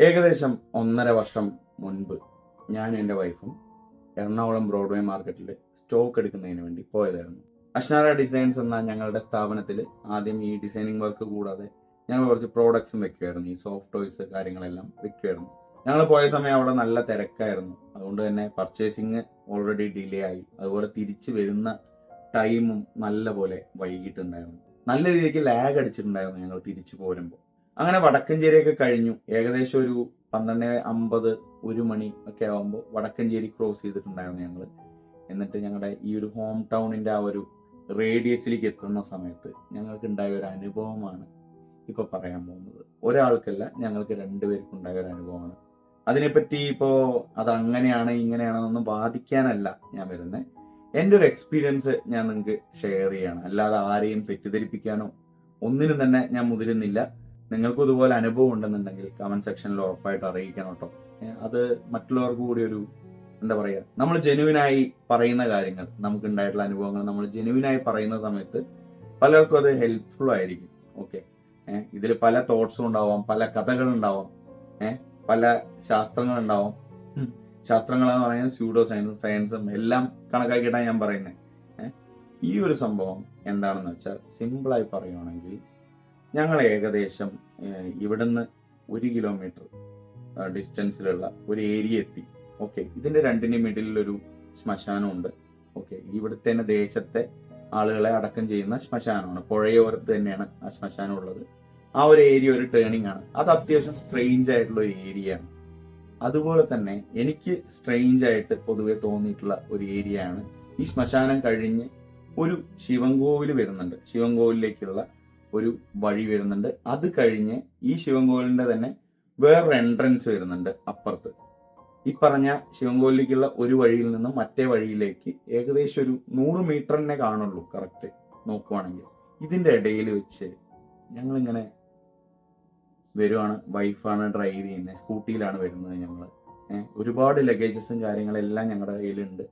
ഏകദേശം ഒന്നര വർഷം മുൻപ് ഞാനും എന്റെ വൈഫും എറണാകുളം ബ്രോഡ്വേ മാർക്കറ്റിൽ സ്റ്റോക്ക് എടുക്കുന്നതിന് വേണ്ടി പോയതായിരുന്നു. അഷ്നാര ഡിസൈൻസ് എന്ന ഞങ്ങളുടെ സ്ഥാപനത്തിൽ ആദ്യം ഈ ഡിസൈനിങ് വർക്ക് കൂടാതെ ഞങ്ങൾ കുറച്ച് പ്രോഡക്ട്സും വെക്കുമായിരുന്നു. ഈ സോഫ്റ്റ് ടോയ്സ് കാര്യങ്ങളെല്ലാം വെക്കുമായിരുന്നു. ഞങ്ങൾ പോയ സമയം അവിടെ നല്ല തിരക്കായിരുന്നു. അതുകൊണ്ട് തന്നെ പർച്ചേസിങ് ഓൾറെഡി ഡിലേ ആയി. അതുപോലെ തിരിച്ചു വരുന്ന ടൈമും നല്ല പോലെ വൈകിട്ടുണ്ടായിരുന്നു. നല്ല രീതിക്ക് ലാഗ് അടിച്ചിട്ടുണ്ടായിരുന്നു ഞങ്ങൾ തിരിച്ചു പോരുമ്പോൾ. അങ്ങനെ വടക്കഞ്ചേരിയൊക്കെ കഴിഞ്ഞു. ഏകദേശം ഒരു പന്ത്രണ്ട് അമ്പത് ഒരു മണി ഒക്കെ ആകുമ്പോൾ വടക്കഞ്ചേരി ക്രോസ് ചെയ്തിട്ടുണ്ടായിരുന്നു ഞങ്ങൾ എന്നിട്ട് ഞങ്ങളുടെ ഈ ഒരു ഹോം ടൗണിന്റെ ആ ഒരു റേഡിയസിലേക്ക് എത്തുന്ന സമയത്ത് ഞങ്ങൾക്ക് ഉണ്ടായ ഒരു അനുഭവമാണ് ഇപ്പൊ പറയാൻ പോകുന്നത്. ഒരാൾക്കല്ല ഞങ്ങൾക്ക് രണ്ടുപേർക്കും ഉണ്ടായ ഒരു അനുഭവമാണ്. അതിനെപ്പറ്റി ഇപ്പോൾ അത് അങ്ങനെയാണ് ഇങ്ങനെയാണെന്നൊന്നും ബാധിക്കാനല്ല ഞാൻ വരുന്നത് എന്റെ ഒരു എക്സ്പീരിയൻസ് ഞാൻ നിങ്ങൾക്ക് ഷെയർ ചെയ്യണം. അല്ലാതെ ആരെയും തെറ്റിദ്ധരിപ്പിക്കാനോ ഒന്നിനും തന്നെ ഞാൻ മുതിരുന്നില്ല. നിങ്ങൾക്കും ഇതുപോലെ അനുഭവം ഉണ്ടെന്നുണ്ടെങ്കിൽ കമന്റ് സെക്ഷനിൽ ഉറപ്പായിട്ട് അറിയിക്കണം കേട്ടോ. അത് മറ്റുള്ളവർക്ക് കൂടി ഒരു എന്താ പറയുക നമ്മൾ ജെനുവിനായി പറയുന്ന കാര്യങ്ങൾ നമുക്ക് ഉണ്ടായിട്ടുള്ള അനുഭവങ്ങൾ നമ്മൾ ജെനുവിനായി പറയുന്ന സമയത്ത് പലർക്കും അത് ഹെൽപ്ഫുൾ ആയിരിക്കും. ഓക്കെ ഇതിൽ പല തോട്ട്സും ഉണ്ടാവാം പല കഥകളുണ്ടാവാം ഏഹ് പല ശാസ്ത്രങ്ങളുണ്ടാവാം. ശാസ്ത്രങ്ങളെന്ന് പറയുന്നത് സ്യൂഡോ സയൻസും സയൻസും എല്ലാം കണക്കാക്കിയിട്ടാണ് ഞാൻ പറയുന്നത്. ഈ ഒരു സംഭവം എന്താണെന്ന് വെച്ചാൽ സിമ്പിളായി പറയുവാണെങ്കിൽ ഞങ്ങൾ ഏകദേശം ഇവിടുന്ന് ഒരു കിലോമീറ്റർ ഡിസ്റ്റൻസിലുള്ള ഒരു ഏരിയ എത്തി. ഓക്കെ ഇതിന്റെ രണ്ടിന്റെ മിഡിലൊരു ശ്മശാനമുണ്ട്. ഓക്കെ ഇവിടുത്തെ തന്നെ ദേശത്തെ ആളുകളെ അടക്കം ചെയ്യുന്ന ശ്മശാനമാണ്. പുഴയോരത്ത് തന്നെയാണ് ആ ശ്മശാനം ഉള്ളത്. ആ ഒരു ഏരിയ ഒരു ടേണിംഗ് ആണ്. അത് അത്യാവശ്യം സ്ട്രെയിഞ്ച് ആയിട്ടുള്ള ഒരു ഏരിയ ആണ്. അതുപോലെ തന്നെ എനിക്ക് സ്ട്രെയിഞ്ച് ആയിട്ട് പൊതുവെ തോന്നിയിട്ടുള്ള ഒരു ഏരിയ ആണ് ഈ ശ്മശാനം കഴിഞ്ഞ് ഒരു ശിവൻകോവിൽ വരുന്നുണ്ട്. ശിവൻകോവിലേക്കുള്ള ഒരു വഴി വരുന്നുണ്ട്. അത് കഴിഞ്ഞ് ഈ ശിവൻകോവിലിന്റെ തന്നെ വേറൊരു എൻട്രൻസ് വരുന്നുണ്ട് അപ്പുറത്ത്. ഈ പറഞ്ഞ ശിവൻകോവിലേക്കുള്ള ഒരു വഴിയിൽ നിന്നും മറ്റേ വഴിയിലേക്ക് ഏകദേശം ഒരു നൂറ് മീറ്ററിനെ കാണുള്ളൂ കറക്റ്റ് നോക്കുവാണെങ്കിൽ. ഇതിന്റെ ഇടയിൽ വെച്ച് ഞങ്ങളിങ്ങനെ വരുവാണ്. വൈഫാണ് ഡ്രൈവ് ചെയ്യുന്നത്. സ്കൂട്ടിയിലാണ് വരുന്നത് ഞങ്ങൾ ഒരുപാട് ലഗേജസും കാര്യങ്ങളെല്ലാം ഞങ്ങളുടെ കയ്യിലുണ്ട്.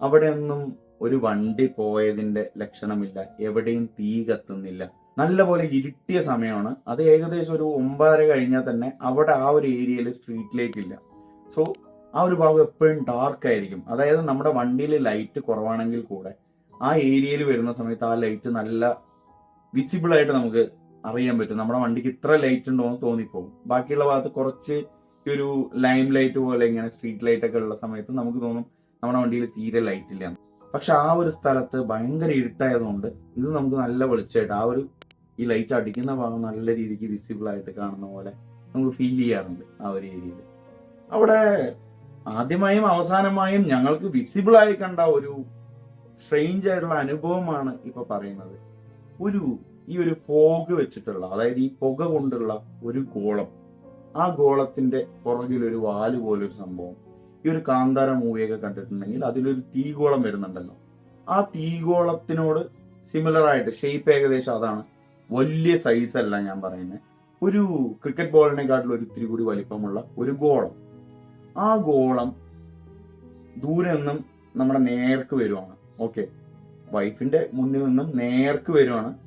അവിടെ ഒന്നും ഒരു വണ്ടി പോയതിന്റെ ലക്ഷണമില്ല. എവിടെയും തീ കത്തുന്നില്ല. നല്ലപോലെ ഇരുട്ടിയ സമയമാണ്. അത് ഏകദേശം ഒരു ഒമ്പതര കഴിഞ്ഞാൽ തന്നെ അവിടെ ആ ഒരു ഏരിയയിൽ സ്ട്രീറ്റ് ലൈറ്റ് ഇല്ല. സോ ആ ഒരു ഭാഗം എപ്പോഴും ഡാർക്ക് ആയിരിക്കും. അതായത് നമ്മുടെ വണ്ടിയിൽ ലൈറ്റ് കുറവാണെങ്കിൽ കൂടെ ആ ഏരിയയിൽ വരുന്ന സമയത്ത് ആ ലൈറ്റ് നല്ല വിസിബിൾ ആയിട്ട് നമുക്ക് അറിയാൻ പറ്റും. നമ്മുടെ വണ്ടിക്ക് ഇത്ര ലൈറ്റ് ഉണ്ടോ എന്ന് തോന്നിപ്പോകും. ബാക്കിയുള്ള ഭാഗത്ത് കുറച്ച് ഒരു ലൈം ലൈറ്റ് പോലെ ഇങ്ങനെ സ്ട്രീറ്റ് ലൈറ്റ് ഒക്കെ ഉള്ള സമയത്ത് നമുക്ക് തോന്നും നമ്മുടെ വണ്ടിയിൽ തീരെ ലൈറ്റ് ഇല്ല. പക്ഷെ ആ ഒരു സ്ഥലത്ത് ഭയങ്കര ഇരുട്ടായതുകൊണ്ട് ഇത് നമുക്ക് നല്ല വെളിച്ചമായിട്ട് ആ ഒരു ഈ ലൈറ്റ് അടിക്കുന്ന ഭാഗം നല്ല രീതിക്ക് വിസിബിൾ ആയിട്ട് കാണുന്ന പോലെ നമുക്ക് ഫീൽ ചെയ്യാറുണ്ട് ആ ഒരു ഏരിയയിൽ. അവിടെ ആദ്യമായും അവസാനമായും ഞങ്ങൾക്ക് വിസിബിൾ ആയി കണ്ട ഒരു സ്ട്രെയിഞ്ച് ആയിട്ടുള്ള അനുഭവമാണ് ഇപ്പൊ പറയുന്നത്. ഒരു ഈ ഒരു ഫോഗ് വെച്ചിട്ടുള്ള അതായത് ഈ പുക കൊണ്ടുള്ള ഒരു ഗോളം. ആ ഗോളത്തിന്റെ പുറകിൽ ഒരു വാൽ പോലൊരു സംഭവം. ഈ ഒരു കാന്താര മൂവിയൊക്കെ കണ്ടിട്ടുണ്ടെങ്കിൽ അതിലൊരു തീഗോളം വരുന്നുണ്ടല്ലോ. ആ തീഗോളത്തിനോട് സിമിലർ ആയിട്ട് ഷേപ്പ് ഏകദേശം അതാണ്. വലിയ സൈസ് അല്ല ഞാൻ പറയുന്നത് ഒരു ക്രിക്കറ്റ് ബോളിനെക്കാട്ടിലും ഒരു ഇത്തിരി കൂടി വലിപ്പമുള്ള ഒരു ഗോളം. ആ ഗോളം ദൂരെ നിന്നും നമ്മുടെ നേർക്ക് വരുവാണ്. ഓക്കെ വൈഫിന്റെ മുന്നിൽ നിന്നും നേർക്ക് വരുവാണ്.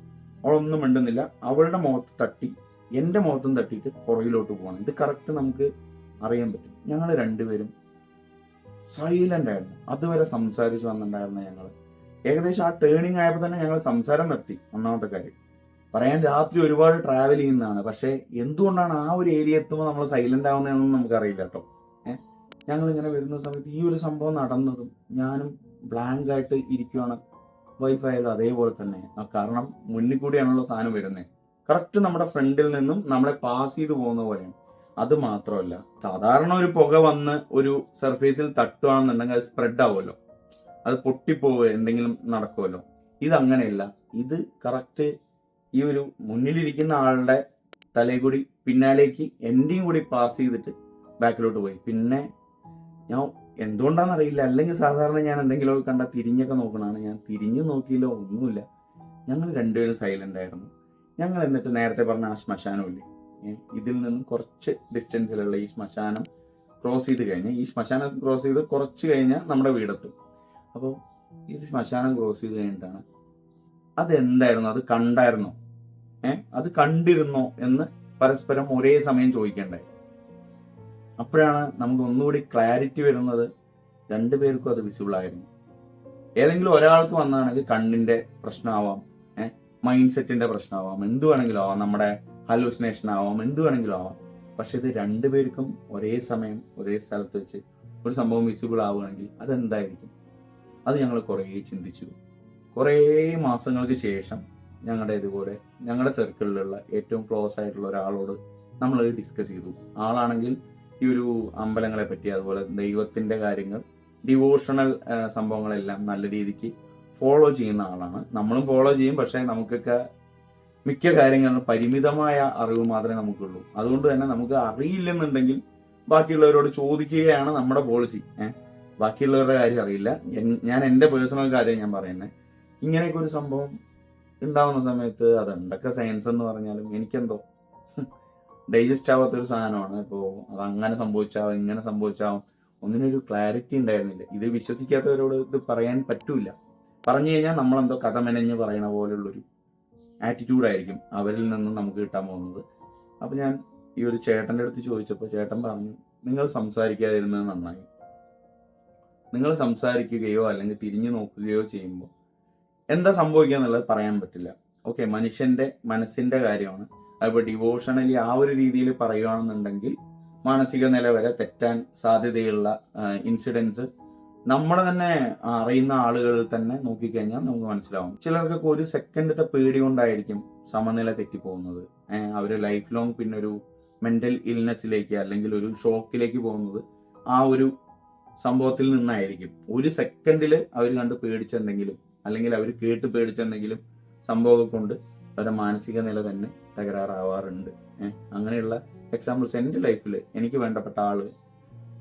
അവളൊന്നും മിണ്ടുന്നില്ല. അവളുടെ മുഖത്ത് തട്ടി എന്റെ മുഖത്തും തട്ടിയിട്ട് പുറകിലോട്ട് പോകണം ഇത് കറക്റ്റ് നമുക്ക് അറിയാൻ പറ്റും. ഞങ്ങൾ രണ്ടുപേരും സൈലന്റ് ആയിരുന്നു. അതുവരെ സംസാരിച്ച് വന്നിട്ടുണ്ടായിരുന്നു ഞങ്ങൾ ഏകദേശം ആ ടേണിങ് ആയപ്പോൾ തന്നെ ഞങ്ങൾ സംസാരം നിർത്തി. ഒന്നാമത്തെ കാര്യം. പറയാൻ രാത്രി ഒരുപാട് ട്രാവൽ ചെയ്യുന്നതാണ്. പക്ഷെ എന്തുകൊണ്ടാണ് ആ ഒരു ഏരിയ എത്തുമ്പോൾ നമ്മൾ സൈലന്റ് ആവുന്നതെന്നൊന്നും നമുക്കറിയില്ല കേട്ടോ. ഏഹ് ഞങ്ങൾ ഇങ്ങനെ വരുന്ന സമയത്ത് ഈ ഒരു സംഭവം നടന്നതും ഞാനും ബ്ലാങ്ക് ആയിട്ട് ഇരിക്കുവാണ്. വൈഫ് അതേപോലെ തന്നെ. കാരണം മുന്നിൽ കൂടിയാണല്ലോ സാധനം വരുന്നത് കറക്റ്റ് നമ്മുടെ ഫ്രണ്ടിൽ നിന്നും നമ്മളെ പാസ് ചെയ്തു പോകുന്ന പോലെയാണ്. അത് മാത്രമല്ല സാധാരണ ഒരു പുക വന്ന് ഒരു സർഫേസിൽ തട്ടുകയാണെന്നുണ്ടെങ്കിൽ അത് സ്പ്രെഡ് ആവുമല്ലോ. അത് പൊട്ടിപ്പോവുക എന്തെങ്കിലും നടക്കുമല്ലോ. ഇത് അങ്ങനെയല്ല ഇത് കറക്റ്റ് ഈ ഒരു മുന്നിലിരിക്കുന്ന ആളുടെ തലയിൽ കൂടി പിന്നാലേക്ക് എന്റെയും കൂടി പാസ് ചെയ്തിട്ട് ബാക്കിലോട്ട് പോയി. പിന്നെ ഞാൻ എന്തുകൊണ്ടാണെന്ന് അറിയില്ല. അല്ലെങ്കിൽ സാധാരണ ഞാൻ എന്തെങ്കിലുമൊക്കെ കണ്ട തിരിഞ്ഞൊക്കെ നോക്കണതാണ്. ഞാൻ തിരിഞ്ഞു നോക്കിയില്ല ഒന്നുമില്ല. ഞങ്ങൾ രണ്ടുപേരും സൈലന്റ് ആയിരുന്നു. ഞങ്ങൾ എന്നിട്ട് നേരത്തെ പറഞ്ഞ ആ ശ്മശാനമില്ലേ ഇതിൽ നിന്നും കുറച്ച് ഡിസ്റ്റൻസിലുള്ള ഈ ശ്മശാനം ക്രോസ് ചെയ്ത് കഴിഞ്ഞ് ഈ ശ്മശാനം ക്രോസ് ചെയ്ത് കുറച്ച് കഴിഞ്ഞാൽ നമ്മുടെ വീടെത്തും. അപ്പോൾ ഈ ശ്മശാനം ക്രോസ് ചെയ്ത് കഴിഞ്ഞിട്ടാണ് അതെന്തായിരുന്നു? അത് കണ്ടായിരുന്നോ? ഏ? അത് കണ്ടിരുന്നോ എന്ന് പരസ്പരം ഒരേ സമയം ചോദിക്കണ്ടേ അപ്പോഴാണ് നമുക്ക് ഒന്നുകൂടി ക്ലാരിറ്റി വരുന്നത് രണ്ടുപേർക്കും അത് വിസിബിൾ ആയിരുന്നു. ഏതെങ്കിലും ഒരാൾക്ക് വന്നാണെങ്കിൽ കണ്ണിന്റെ പ്രശ്നമാവാം ഏഹ് മൈൻഡ് സെറ്റിന്റെ പ്രശ്നമാവാം എന്ത് വേണമെങ്കിലും ആവാം നമ്മുടെ ഹലൂസിനേഷൻ ആവാം എന്ത് വേണമെങ്കിലും ആവാം. പക്ഷെ ഇത് രണ്ടുപേർക്കും ഒരേ സമയം ഒരേ സ്ഥലത്ത് വെച്ച് ഒരു സംഭവം വിസിബിൾ ആവുകയാണെങ്കിൽ അതെന്തായിരിക്കും? അത് ഞങ്ങൾ കുറേ ചിന്തിച്ചു. കുറേ മാസങ്ങൾക്ക് ശേഷം ഞങ്ങളുടെ ഇതുപോലെ ഞങ്ങളുടെ സർക്കിളിലുള്ള ഏറ്റവും ക്ലോസ് ആയിട്ടുള്ള ഒരാളോട് നമ്മൾ ഡിസ്കസ് ചെയ്തു. ആളാണെങ്കിൽ ഈ ഒരു അമ്പലങ്ങളെ പറ്റി അതുപോലെ ദൈവത്തിന്റെ കാര്യങ്ങൾ ഡിവോഷണൽ സംഭവങ്ങളെല്ലാം നല്ല രീതിക്ക് ഫോളോ ചെയ്യുന്ന ആളാണ്. നമ്മളും ഫോളോ ചെയ്യും പക്ഷേ നമുക്കൊക്കെ മിക്ക കാര്യങ്ങളിലും പരിമിതമായ അറിവ് മാത്രമേ നമുക്കുള്ളൂ. അതുകൊണ്ട് തന്നെ നമുക്ക് അറിയില്ലെന്നുണ്ടെങ്കിൽ ബാക്കിയുള്ളവരോട് ചോദിക്കുകയാണ് നമ്മുടെ പോളിസി ഏഹ് ബാക്കിയുള്ളവരുടെ കാര്യം അറിയില്ല. ഞാൻ എന്റെ പേഴ്സണൽ കാര്യം ഞാൻ പറയുന്നത് ഇങ്ങനെയൊക്കെ ഒരു സംഭവം ഉണ്ടാവുന്ന സമയത്ത് അതെന്തൊക്കെ സയൻസ് എന്ന് പറഞ്ഞാലും എനിക്കെന്തോ ഡൈജസ്റ്റ് ആവാത്ത ഒരു സാധനമാണ്. ഇപ്പോൾ അത് അങ്ങനെ സംഭവിച്ചാവും ഇങ്ങനെ സംഭവിച്ചാവും. ഒന്നിനൊരു ക്ലാരിറ്റി ഉണ്ടായിരുന്നില്ല. ഇത് വിശ്വസിക്കാത്തവരോട് ഇത് പറയാൻ പറ്റൂല. പറഞ്ഞു കഴിഞ്ഞാൽ നമ്മളെന്തോ കഥ മെനഞ്ഞ് പറയണ പോലുള്ളൊരു ആറ്റിറ്റ്യൂഡായിരിക്കും അവരിൽ നിന്ന് നമുക്ക് കിട്ടാൻ പോകുന്നത്. അപ്പം ഞാൻ ഈ ഒരു ചേട്ടന്റെ അടുത്ത് ചോദിച്ചപ്പോൾ ചേട്ടൻ പറഞ്ഞു നിങ്ങൾ സംസാരിക്കാതിരുന്നത് നന്നായി. നിങ്ങൾ സംസാരിക്കുകയോ അല്ലെങ്കിൽ തിരിഞ്ഞു നോക്കുകയോ ചെയ്യുമ്പോൾ എന്താ സംഭവിക്കുക എന്നുള്ളത് പറയാൻ പറ്റില്ല. ഓക്കെ മനുഷ്യന്റെ മനസ്സിന്റെ കാര്യമാണ്. അതിപ്പോൾ ഡിവോഷണലി ആ ഒരു രീതിയിൽ പറയുകയാണെന്നുണ്ടെങ്കിൽ മാനസിക നില വരെ തെറ്റാൻ സാധ്യതയുള്ള ഇൻസിഡൻസ് നമ്മുടെ തന്നെ അറിയുന്ന ആളുകളിൽ തന്നെ നോക്കിക്കഴിഞ്ഞാൽ നമുക്ക് മനസ്സിലാവും. ചിലർക്കൊക്കെ ഒരു സെക്കൻഡത്തെ പേടി കൊണ്ടായിരിക്കും സമനില തെറ്റിപ്പോകുന്നത്. അവർ ലൈഫ് ലോങ് പിന്നെ ഒരു മെന്റൽ ഇൽനെസ്സിലേക്ക് അല്ലെങ്കിൽ ഒരു ഷോക്കിലേക്ക് പോകുന്നത് ആ ഒരു സംഭവത്തിൽ നിന്നായിരിക്കും. ഒരു സെക്കൻഡിൽ അവർ കണ്ട് പേടിച്ചെന്തെങ്കിലും അല്ലെങ്കിൽ അവർ കേട്ട് പേടിച്ചെന്തെങ്കിലും സംഭവം കൊണ്ട് അവരുടെ മാനസിക നില തന്നെ തകരാറാവാറുണ്ട്. അങ്ങനെയുള്ള എക്സാമ്പിൾസ് എന്റെ ലൈഫിൽ എനിക്ക് വേണ്ടപ്പെട്ട ആൾ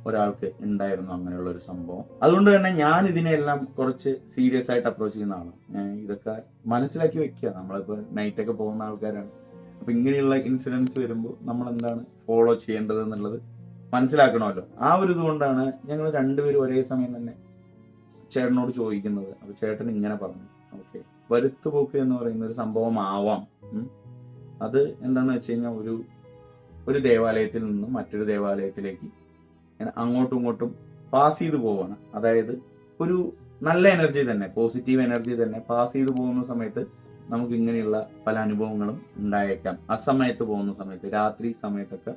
ഒരാൾക്ക് ഉണ്ടായിരുന്നു അങ്ങനെയുള്ള ഒരു സംഭവം. അതുകൊണ്ട് തന്നെ ഞാൻ ഇതിനെല്ലാം കുറച്ച് സീരിയസ് ആയിട്ട് അപ്രോച്ച് ചെയ്യുന്ന ആളാണ്. ഇതൊക്കെ മനസ്സിലാക്കി വെക്കുക. നമ്മളിപ്പോൾ നൈറ്റൊക്കെ പോകുന്ന ആൾക്കാരാണ്. അപ്പൊ ഇങ്ങനെയുള്ള ഇൻസിഡൻസ് വരുമ്പോൾ നമ്മൾ എന്താണ് ഫോളോ ചെയ്യേണ്ടത് എന്നുള്ളത് മനസ്സിലാക്കണമല്ലോ. ആ ഒരു ഇതുകൊണ്ടാണ് ഞങ്ങൾ രണ്ടുപേരും ഒരേ സമയം തന്നെ ചേട്ടനോട് ചോദിക്കുന്നത്. അപ്പൊ ചേട്ടൻ ഇങ്ങനെ പറഞ്ഞു. ഓക്കെ വരുത്തുപോക്ക് എന്ന് പറയുന്ന ഒരു സംഭവം ആവാം അത് എന്താന്ന് വെച്ച് കഴിഞ്ഞാൽ ഒരു ഒരു ദേവാലയത്തിൽ നിന്നും മറ്റൊരു ദേവാലയത്തിലേക്ക് അങ്ങോട്ടും ഇങ്ങോട്ടും പാസ് ചെയ്തു പോവാണ്. അതായത് ഒരു നല്ല എനർജി തന്നെ പോസിറ്റീവ് എനർജി തന്നെ പാസ് ചെയ്തു പോകുന്ന സമയത്ത് നമുക്ക് ഇങ്ങനെയുള്ള പല അനുഭവങ്ങളും ഉണ്ടായേക്കാം. അസമയത്ത് പോകുന്ന സമയത്ത് രാത്രി സമയത്തൊക്കെ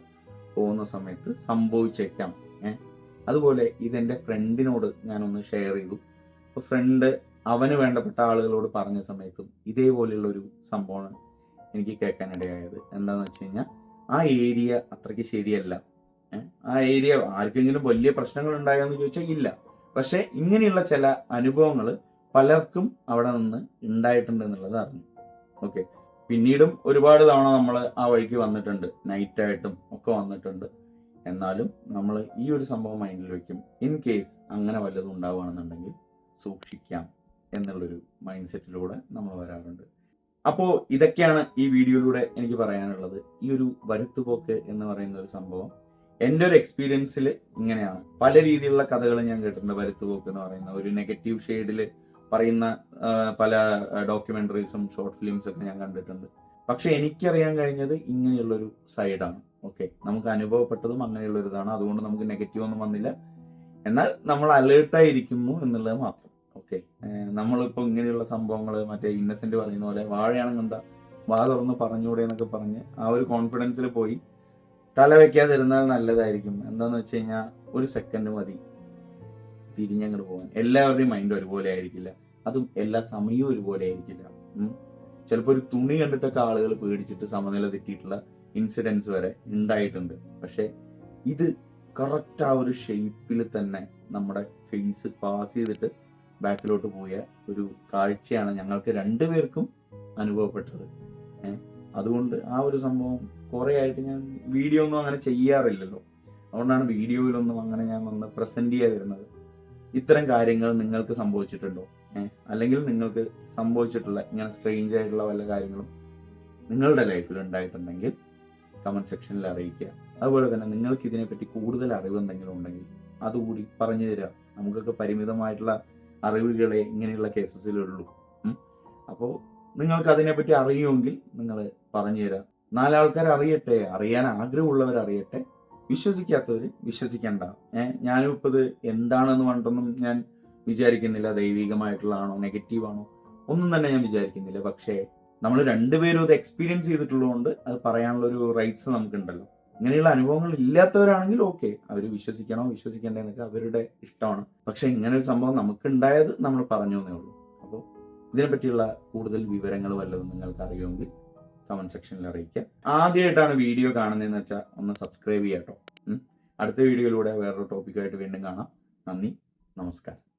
പോകുന്ന സമയത്ത് സംഭവിച്ചേക്കാം. ഏഹ് അതുപോലെ ഇതെന്റെ ഫ്രണ്ടിനോട് ഞാനൊന്ന് ഷെയർ ചെയ്തു. അപ്പോൾ ഫ്രണ്ട് അവന് വേണ്ടപ്പെട്ട ആളുകളോട് പറഞ്ഞ സമയത്തും ഇതേപോലെയുള്ള ഒരു സംഭവമാണ് എനിക്ക് കേൾക്കാനിടയായത്. എന്താണെന്ന് വെച്ച് കഴിഞ്ഞാൽ ആ ഏരിയ അത്രയ്ക്ക് ശരിയല്ല. ആ ഏരിയ ആർക്കെങ്കിലും വലിയ പ്രശ്നങ്ങൾ ഉണ്ടായോ എന്ന് ചോദിച്ചാൽ ഇല്ല. പക്ഷേ ഇങ്ങനെയുള്ള ചില അനുഭവങ്ങൾ പലർക്കും അവിടെ നിന്ന് ഉണ്ടായിട്ടുണ്ട് എന്നുള്ളത് അറിഞ്ഞു. ഓക്കെ. പിന്നീടും ഒരുപാട് തവണ നമ്മൾ ആ വഴിക്ക് വന്നിട്ടുണ്ട്. നൈറ്റായിട്ടും ഒക്കെ വന്നിട്ടുണ്ട്. എന്നാലും നമ്മൾ ഈ ഒരു സംഭവം മൈൻഡിൽ വെക്കും. ഇൻ കേസ് അങ്ങനെ വല്ലതും ഉണ്ടാവുകയാണെന്നുണ്ടെങ്കിൽ സൂക്ഷിക്കാം എന്നുള്ളൊരു മൈൻഡ് സെറ്റിലൂടെ നമ്മൾ വരാറുണ്ട്. അപ്പോൾ ഇതൊക്കെയാണ് ഈ വീഡിയോയിലൂടെ എനിക്ക് പറയാനുള്ളത്. ഈ ഒരു വരുത്തുപോക്ക് എന്ന് പറയുന്ന ഒരു സംഭവം എന്റെ ഒരു എക്സ്പീരിയൻസിൽ ഇങ്ങനെയാണ്. പല രീതിയിലുള്ള കഥകൾ ഞാൻ കേട്ടിട്ടുണ്ട്. വരുത്തുപോക്ക് എന്ന് പറയുന്ന ഒരു നെഗറ്റീവ് ഷെയ്ഡിൽ പറയുന്ന പല ഡോക്യുമെന്ററീസും ഷോർട്ട് ഫിലിംസ് ഒക്കെ ഞാൻ കണ്ടിട്ടുണ്ട്. പക്ഷെ എനിക്കറിയാൻ കഴിഞ്ഞത് ഇങ്ങനെയുള്ളൊരു സൈഡാണ് ഓക്കെ നമുക്ക് അനുഭവപ്പെട്ടതും അങ്ങനെയുള്ള ഒരു ഇതാണ് അതുകൊണ്ട് നമുക്ക് നെഗറ്റീവ് ഒന്നും വന്നില്ല. എന്നാൽ നമ്മൾ അലേർട്ടായിരിക്കുന്നു എന്നുള്ളത് മാത്രം. ഓക്കെ നമ്മളിപ്പോൾ ഇങ്ങനെയുള്ള സംഭവങ്ങൾ മറ്റേ ഇന്നസെന്റ് പറയുന്ന പോലെ വാഴയാണെങ്കിൽ എന്താ? വാ തുറന്ന് പറഞ്ഞൂടെ എന്നൊക്കെ പറഞ്ഞ് ആ ഒരു കോൺഫിഡൻസിൽ പോയി തല വെക്കാതിരുന്നാൽ നല്ലതായിരിക്കും. എന്താന്ന് വെച്ച് കഴിഞ്ഞാൽ ഒരു സെക്കൻഡ് മതി. തിരിഞ്ഞങ്ങോട്ട് പോകാൻ എല്ലാവരുടെയും മൈൻഡ് ഒരുപോലെ ആയിരിക്കില്ല. അതും എല്ലാ സമയവും ഒരുപോലെ ആയിരിക്കില്ല. ചിലപ്പോൾ ഒരു തുണി കണ്ടിട്ടൊക്കെ ആളുകൾ പേടിച്ചിട്ട് സമനില തെറ്റിയിട്ടുള്ള ഇൻസിഡൻസ് വരെ ഉണ്ടായിട്ടുണ്ട്. പക്ഷെ ഇത് കറക്റ്റ് ആ ഒരു ഷേപ്പിൽ തന്നെ നമ്മുടെ ഫേസ് പാസ് ചെയ്തിട്ട് ബാക്കിലോട്ട് പോയ ഒരു കാഴ്ചയാണ് ഞങ്ങൾക്ക് രണ്ടുപേർക്കും അനുഭവപ്പെട്ടത്. അതുകൊണ്ട് ആ ഒരു സംഭവം കുറെ ആയിട്ട് ഞാൻ വീഡിയോ ഒന്നും അങ്ങനെ ചെയ്യാറില്ലല്ലോ. അതുകൊണ്ടാണ് വീഡിയോയിലൊന്നും അങ്ങനെ ഞാൻ വന്ന് പ്രസന്റ് ചെയ്യാതിരുന്നത് ഇത്തരം കാര്യങ്ങൾ നിങ്ങൾക്ക് സംഭവിച്ചിട്ടുണ്ടോ? അല്ലെങ്കിൽ നിങ്ങൾക്ക് സംഭവിച്ചിട്ടുള്ള ഇങ്ങനെ സ്ട്രേഞ്ച് ആയിട്ടുള്ള വല്ല കാര്യങ്ങളും നിങ്ങളുടെ ലൈഫിൽ ഉണ്ടായിട്ടുണ്ടെങ്കിൽ കമന്റ് സെക്ഷനിൽ അറിയിക്കുക. അതുപോലെ തന്നെ നിങ്ങൾക്ക് ഇതിനെപ്പറ്റി കൂടുതൽ അറിവ് എന്തെങ്കിലും ഉണ്ടെങ്കിൽ അതുകൂടി പറഞ്ഞു തരിക. നമുക്കൊക്കെ പരിമിതമായിട്ടുള്ള അറിവുകളെ ഇങ്ങനെയുള്ള കേസസിലുള്ളൂ അപ്പോൾ നിങ്ങൾക്ക് അതിനെപ്പറ്റി അറിയുമെങ്കിൽ നിങ്ങൾ പറഞ്ഞു തരാം നാലാൾക്കാർ അറിയട്ടെ അറിയാൻ ആഗ്രഹമുള്ളവർ അറിയട്ടെ. വിശ്വസിക്കാത്തവർ വിശ്വസിക്കണ്ട. ഏഹ് ഞാനും ഇപ്പോൾ ഇത് എന്താണെന്ന് പറഞ്ഞിട്ടൊന്നും ഞാൻ വിചാരിക്കുന്നില്ല. ദൈവികമായിട്ടുള്ളതാണോ നെഗറ്റീവാണോ? ഒന്നും തന്നെ ഞാൻ വിചാരിക്കുന്നില്ല. പക്ഷേ നമ്മൾ രണ്ടുപേരും അത് എക്സ്പീരിയൻസ് ചെയ്തിട്ടുള്ളതുകൊണ്ട് അത് പറയാനുള്ള ഒരു റൈറ്റ്സ് നമുക്കുണ്ടല്ലോ. ഇങ്ങനെയുള്ള അനുഭവങ്ങൾ ഇല്ലാത്തവരാണെങ്കിൽ ഓക്കെ അവർ വിശ്വസിക്കണോ വിശ്വസിക്കേണ്ടതെന്നൊക്കെ അവരുടെ ഇഷ്ടമാണ്. പക്ഷെ ഇങ്ങനെ ഒരു സംഭവം നമുക്ക് ഉണ്ടായത് നമ്മൾ പറഞ്ഞു എന്നേ ഉള്ളൂ. അപ്പോൾ ഇതിനെപ്പറ്റിയുള്ള കൂടുതൽ വിവരങ്ങൾ വല്ലതും നിങ്ങൾക്ക് അറിയുമെങ്കിൽ കമന്റ് സെക്ഷനിൽ അറിയിക്കുക. ആദ്യമായിട്ടാണ് വീഡിയോ കാണുന്നതെന്ന് വെച്ചാൽ ഒന്ന് സബ്സ്ക്രൈബ് ചെയ്യാട്ടോ. അടുത്ത വീഡിയോയിലൂടെ വേറൊരു ടോപ്പിക്കായിട്ട് വീണ്ടും കാണാം. നന്ദി. നമസ്കാരം.